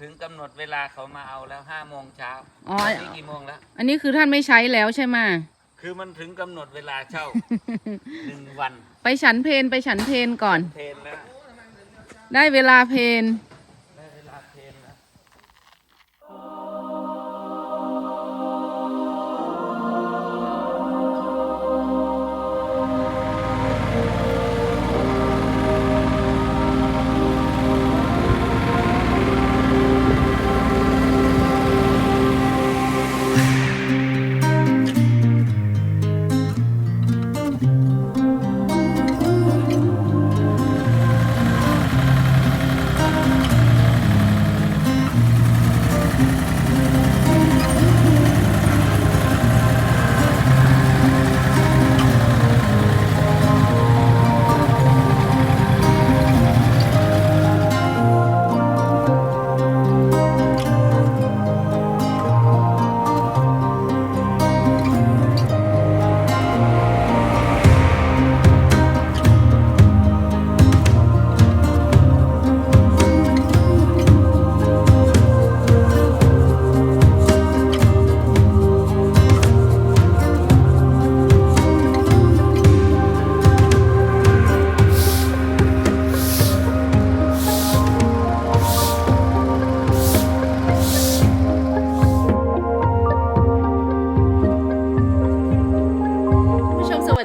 ถึงกำหนดเวลาเขามาเอาแล้วห้าโมงเช้าอ๋อ ตอนนี้กี่โมงแล้ว อันนี้คือท่านไม่ใช้แล้วใช่ไหม คือมันถึงกำหนดเวลาเช่า หนึ่งวันไปฉันเพนไปฉันเพนก่อนเพนแล้ว ได้เวลาเพน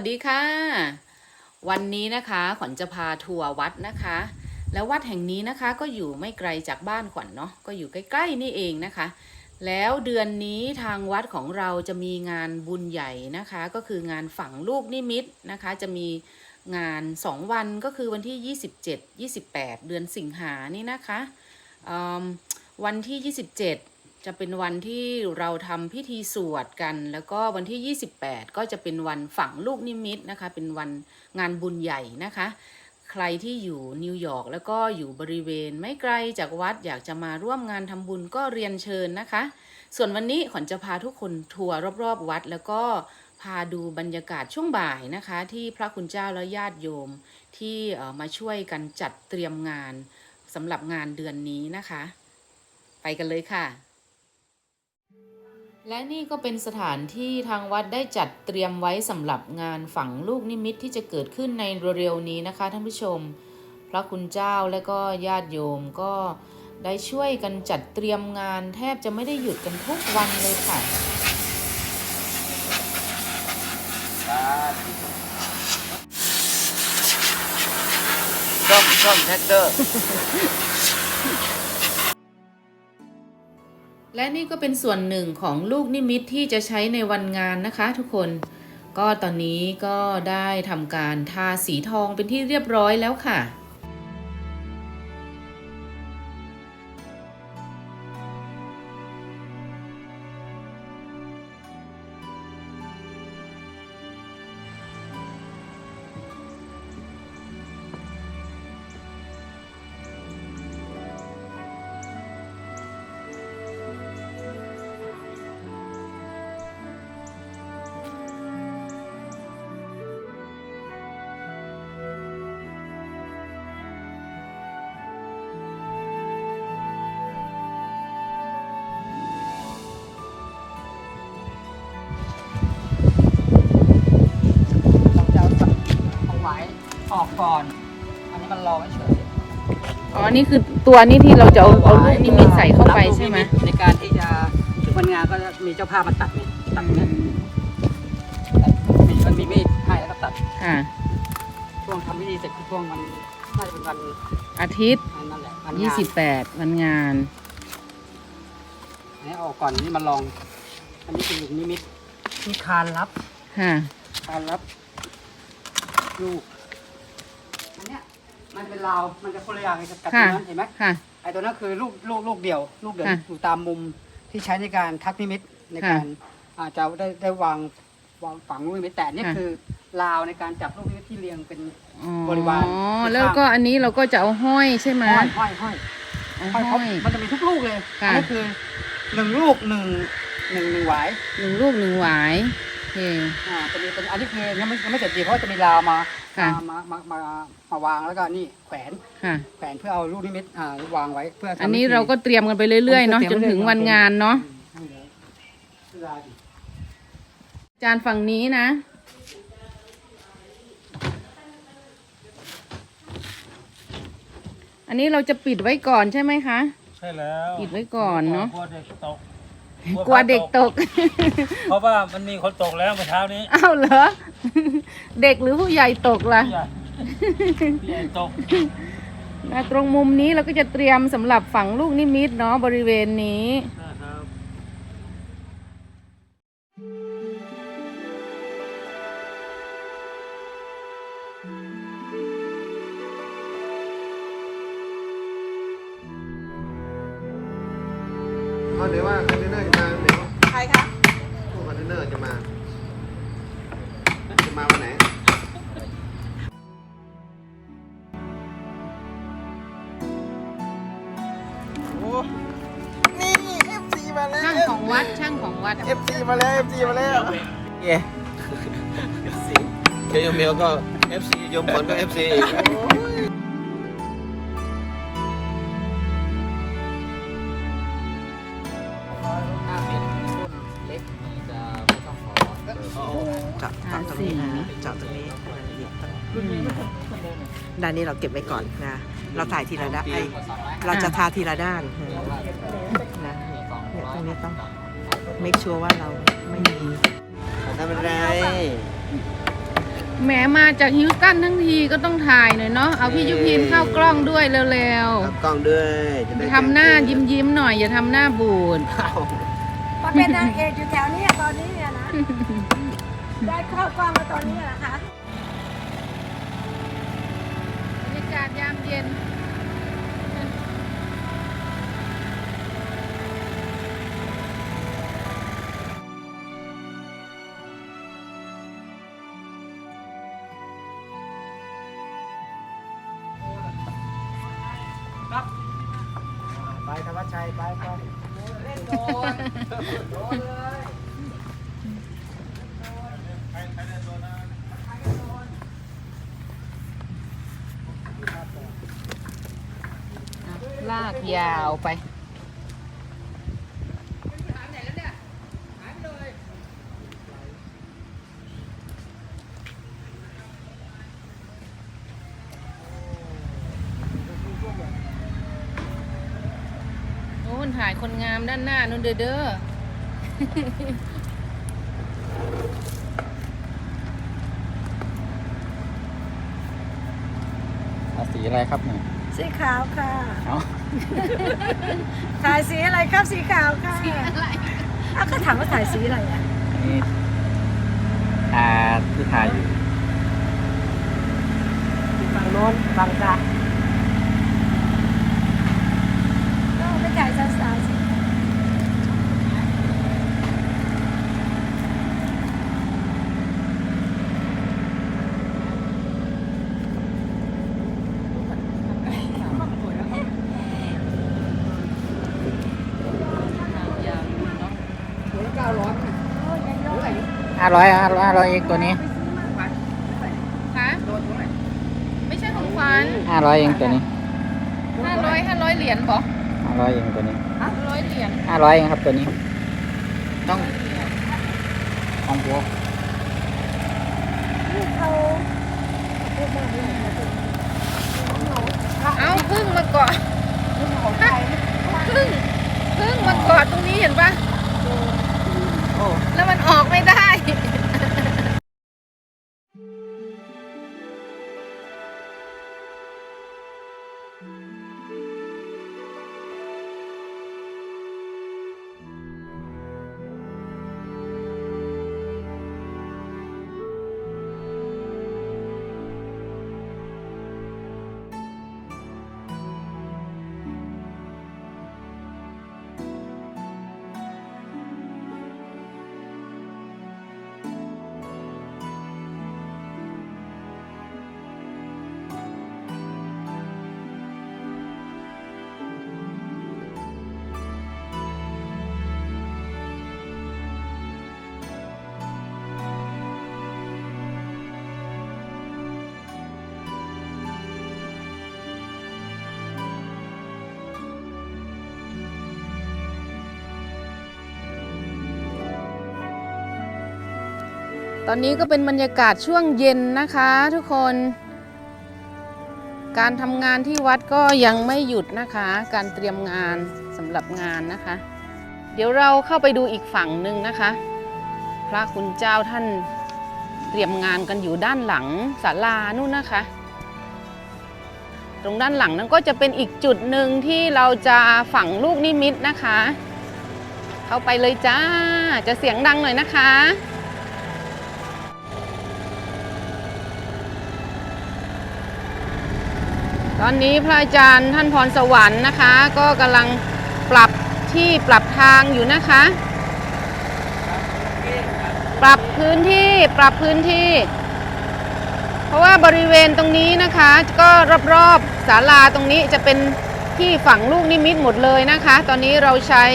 สวัสดีค่ะ วันนี้นะคะขวัญจะพาทัวร์วัดนะคะ แล้ววัดแห่งนี้นะคะก็อยู่ไม่ไกลจากบ้านขวัญเนาะก็อยู่ใกล้ๆนี่เองนะคะ แล้วเดือนนี้ทางวัดของเราจะมีงานบุญใหญ่นะคะ ก็คืองานฝังลูกนิมิตนะคะ จะมีงาน 2 วันก็คือวันที่ 27 28 เดือนสิงหานี่นะคะวันที่ 27 จะเป็นวันที่เราทำพิธีสวดกัน แล้วก็วันที่ 28 ก็จะเป็นวันฝังลูกนิมิตนะคะ เป็นวันงานบุญใหญ่นะคะ ใครที่อยู่นิวยอร์กแล้วก็อยู่บริเวณไม่ไกลจากวัดอยากจะมาร่วมงานทำบุญก็เรียนเชิญนะคะ ส่วนวันนี้ขวัญจะพาทุกคนทัวร์รอบๆ วัด แล้วก็พาดูบรรยากาศช่วงบ่ายนะคะ ที่พระคุณเจ้าและญาติโยมที่มาช่วยกันจัดเตรียมงานสำหรับงานเดือนนี้นะคะ ไปกันเลยค่ะ และนี่ก็เป็นสถานที่ทางวัดได้จัดเตรียมไว้สำหรับงานฝังลูกนิมิตที่จะเกิดขึ้นในเร็วๆนี้นะคะท่านผู้ชม พระคุณเจ้าและก็ญาติโยมก็ได้ช่วยกันจัดเตรียมงานแทบจะไม่ได้หยุดกันทุกวันเลยค่ะซ่อมซ่อมแท็กเตอร์ และนี่ก็เป็นส่วนหนึ่งของลูกนิมิตที่จะใช้ในวันงานนะคะทุกคน ก็ตอนนี้ก็ได้ทำการทาสีทองเป็นที่เรียบร้อยแล้วค่ะ กก่อน อันนี้มันรอเฉยอ๋อ นี่คือตัวนี้ที่เราจะเอาเอาลูกนิมิตใส่เข้าไปใช่ไหมรับลูกนิตในการที่จะถึงวันงานก็จะมีเจ้าภาพมาตัดเนี่ยตัดเนี่ยตัดมีมันมีมีดให้แล้วก็ตัด ค่ะ ช่วงทำพิธีเสร็จคือช่วงวันน่าจะเป็นวันอาทิตย์ นั่นแหละวันงาน28 วันงาน อันนี้ออกก่อนนี่มาลอง อันนี้คือลูกนิมิตมีคานรับ ค่ะ คานรับ ลูกอันเนี้ยมัน เป็นราวมันจะคนละอย่างกับกับตัวค่ะนั้นเห็นไหมค่ะ ไอ้ตัวนั้นคือลูกลูกลูกเดียว ลูกเดียวค่ะอยู่ตามมุมที่ใช้ในการทักนิมิตในค่ะการอาจจะได้ได้วางวางฝังลูกนิมิตแต่อันนี่ค่ะ คือราวในการจับลูกนิมิตที่เรียงเป็น อ๋อบริวาร อ๋อแล้วก็อันนี้เราก็จะเอาห้อยใช่ไหมห้อยห้อยห้อยเอาห้อยครห้บอยมันจะมีทุกลูกเลยค่ะ อันี้คือหนึ่งลูกหนึ่งหนึ่งหนึ่งหวายหนึ่งลูกหนึ่งหวายโอเค อ่าจะมีเป็นอันนี้คือยังไม่ยังไม่เสร็จดีเพราะว่าจะมีราวมา ค่ะมามามามาวางแล้วก็นี่แขวนค่ะ แขวนเพื่อเอาลูกนิมิตอ่าวางไว้เพื่อทำอันนี้พิธีเราก็เตรียมกันไปเรื่อยๆเนาะจนถึงวันงานเนาะ อืมเวลาดิจานฝั่งนี้นะ อันนี้เราจะปิดไว้ก่อนใช่ไหมคะ ใช่แล้วปิดไว้ก่อนเนาะ กลัวเด็กตกกลัวเด็กตก เพราะว่ามันมีคนตกแล้วเมื่อเช้านี้ อ้าวเหรอ เด็กหรือผู้ใหญ่ตกล่ะพี่ใหญ่พี่ใหญ่ตกอะตรงมุมนี้เราก็จะเตรียมสำหรับฝังลูกนิมิตเนาะบริเวณนี้นะครับเขาเดี๋ยวว่าคอนเทนเนอร์จะมาเดี๋ยวใครคะตู้คอนเทนเนอร์จะมา มาแล้ว FC มาแล้วเย่ FC เจโยมเมลก็ FC โยมผลก็ FC อีกถ้าเป็นรุ่นเล็กนี่จะไม่ต้องขอเจาะเจาะตรงนี้นะเจาะตรงนี้ให้มันละเอียดด้านนี้เราเก็บไว้ก่อนนะ เราถ่ายทีละด้านไอ้เราจะทาทีละด้านนะเนี่ยตรงนี้ต้อง make sure ว่าเราไม่มีทำอะไรแหมมาจากฮิวสตันทั้งทีก็ต้องถ่ายหน่อยเนาะเอาพี่ยุพินเข้ากล้องด้วยเร็วเอากล้องด้วยจะได้ๆทำหน้ายิ้มยิ้มๆหน่อย อย่าทำหน้าบูดมาเป็นนางเอกอยู่แถวนี้อะตอนนี้เนี่ยนะ ได้เข้ากล้องมาตอนนี้อะนะคะ บรรยากาศยามเย็น ครับไปธวัชชัยไปไปเล่นโดนโดนเลยลากยาวไป นถ่ายคนงามด้านหน้านู่นเด้อเด้อสีอะไรครับเนี่ยสีขาวค่ะเอาถ่ายสีอะไรครับสีขาวค่ะสีอะไรอ้าวก็ถามว่าถ่ายสีอะไรอะนี่ทาที่ทาอยู่ฝั่งโน้นฝั่งซ้ายก็ไม่ถ่ายสาวๆสิ ยาวอยู่เนาะ เก้าร้อย ห้า ร้อยห้าร้อยห้าร้อยเองตัวนี้คะไม่ใช่ของขวัญห้าร้อยเองตัวนี้ห้าร้อยห้าร้อยเหรียญบอกห้าร้อยเองตัวนี้ห้าร้อยเหรียญห้าร้อยเองครับตัวนี้ ต้องของบัวเอาพึ่งมาเกาะพึ่งพึ่งมาเกาะตรงนี้เห็นปะโอ้ แล้วมันออกไม่ได้ อนนี้ก็เป็นบรรยากาศช่วงเย็นนะคะทุกคน การทำงานที่วัดก็ยังไม่หยุดนะคะ การเตรียมงานสำหรับงานนะคะ เดี๋ยวเราเข้าไปดูอีกฝั่งหนึ่งนะคะ พระคุณเจ้าท่านเตรียมงานกันอยู่ด้านหลังศาลานู่นนะคะ ตรงด้านหลังนั้นก็จะเป็นอีกจุดหนึ่งที่เราจะฝังลูกนิมิตนะคะ เข้าไปเลยจ้าจะเสียงดังหน่อยนะคะ ตอนนี้พระอาจารย์ท่านพรสวรรค์นะคะ ก็กำลังปรับที่ปรับทางอยู่นะคะ ปรับพื้นที่ปรับพื้นที่ เพราะว่าบริเวณตรงนี้นะคะ ก็รอบๆศาลาตรงนี้จะเป็นที่ฝังลูกนิมิตหมดเลยนะคะ ตอนนี้เราใช้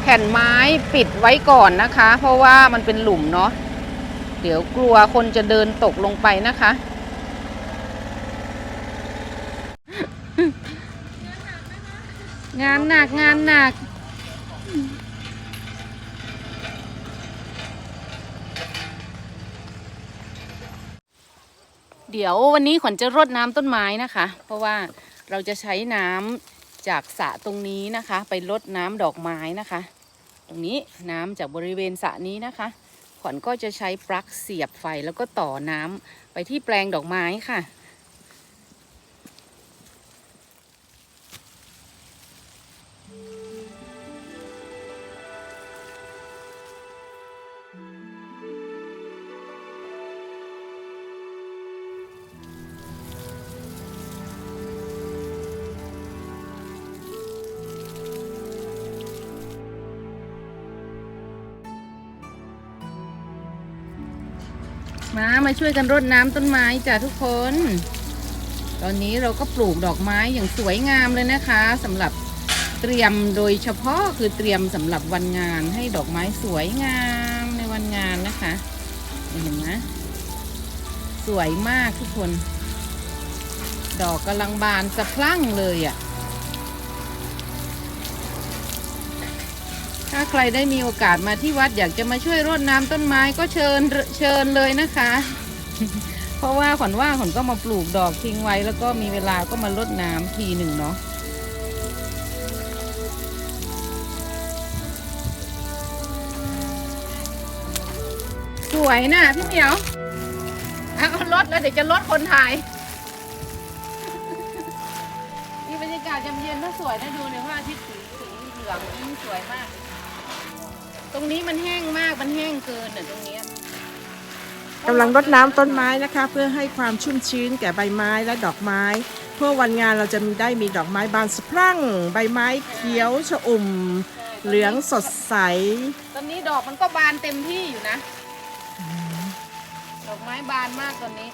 แผ่นไม้ปิดไว้ก่อนนะคะ เพราะว่ามันเป็นหลุมเนาะเดี๋ยวกลัวคนจะเดินตกลงไปนะคะ งานหนักงานหนัก เดี๋ยววันนี้ขวัญจะรดน้ำต้นไม้นะคะ เพราะว่าเราจะใช้น้ำจากสระตรงนี้นะคะ ไปรดน้ำดอกไม้นะคะ ตรงนี้น้ำจากบริเวณสระนี้นะคะ ขวัญก็จะใช้ปลั๊กเสียบไฟแล้วก็ต่อน้ำไปที่แปลงดอกไม้ค่ะ มามาช่วยกันรดน้ำต้นไม้จ้ะทุกคน ตอนนี้เราก็ปลูกดอกไม้อย่างสวยงามเลยนะคะสำหรับเตรียมโดยเฉพาะคือเตรียมสำหรับวันงานให้ดอกไม้สวยงามในวันงานนะคะ เห็นไหมสวยมากทุกคน ดอกกำลังบานสะพรั่งเลยอะ่ะ ถ้าใครได้มีโอกาสมาที่วัดอยากจะมาช่วยรดน้ำต้นไม้ก็เชิญเชิญเลยนะคะ เพราะว่าขวัญว่าขวัญก็มาปลูกดอกทิ้งไว้ แล้วก็มีเวลาก็มารดน้ำทีหนึ่งเนาะสวยนะพี่เหมียวเอารถแล้วเดี๋ยวจะลดคนถ่ายนี่บรรยากาศยามเย็นถ้าสวยนะดูเนี่ยว่าอาทิตย์สีสีเหลืองสวยมาก ตรงนี้มันแห้งมากมันแห้งเกินอะตรงเนี้ยกำลังรดน้ำต้นไม้นะคะ เพื่อให้ความชุ่มชื้นแก่ใบไม้และดอกไม้ เพื่อวันงานเราจะมีได้มีดอกไม้บานสะพรั่ง ใบไม้เขียวชอุ่ม เหลืองสดใส ตอนนี้ดอกมันก็บานเต็มที่อยู่นะ ดอกไม้บานมากตอนนี้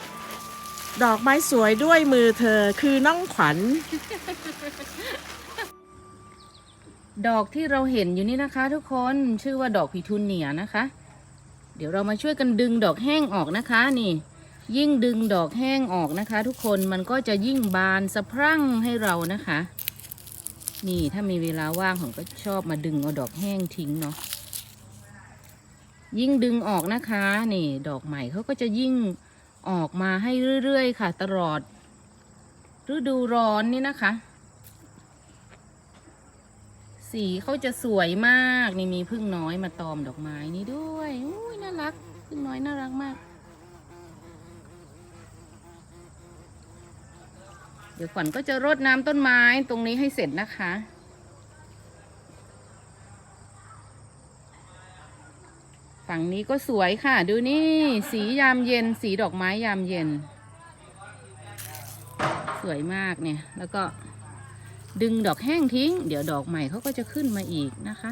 ดอกไม้สวยด้วยมือเธอคือน้องขวัญ ดอกที่เราเห็นอยู่นี่นะคะ ทุกคนชื่อว่าดอกพิทูเนียนะคะ เดี๋ยวเรามาช่วยกันดึงดอกแห้งออกนะคะนี่ ยิ่งดึงดอกแห้งออกนะคะ ทุกคนมันก็จะยิ่งบานสะพรั่งให้เรานะคะ นี่ถ้ามีเวลาว่างผมก็ชอบมาดึงเอาดอกแห้งทิ้งเนาะยิ่งดึงออกนะคะนี่ดอกใหม่เขาก็จะยิ่งออกมาให้เรื่อยๆค่ะ ตลอดฤดูร้อนนี่นะคะ สีเขาจะสวยมากนี่มีพึ่งน้อยมาตอมดอกไม้นี้ด้วยอุ้ยน่ารักพึ่งน้อยน่ารักมาก เดี๋ยวขวัญก็จะรดน้ำต้นไม้ตรงนี้ให้เสร็จนะคะฝั่งนี้ก็สวยค่ะ ดูนี่สียามเย็น สีดอกไม้ยามเย็น สวยมากเนี่ย แล้วก็ ดึงดอกแห้งทิ้ง เดี๋ยวดอกใหม่เขาก็จะขึ้นมาอีกนะคะ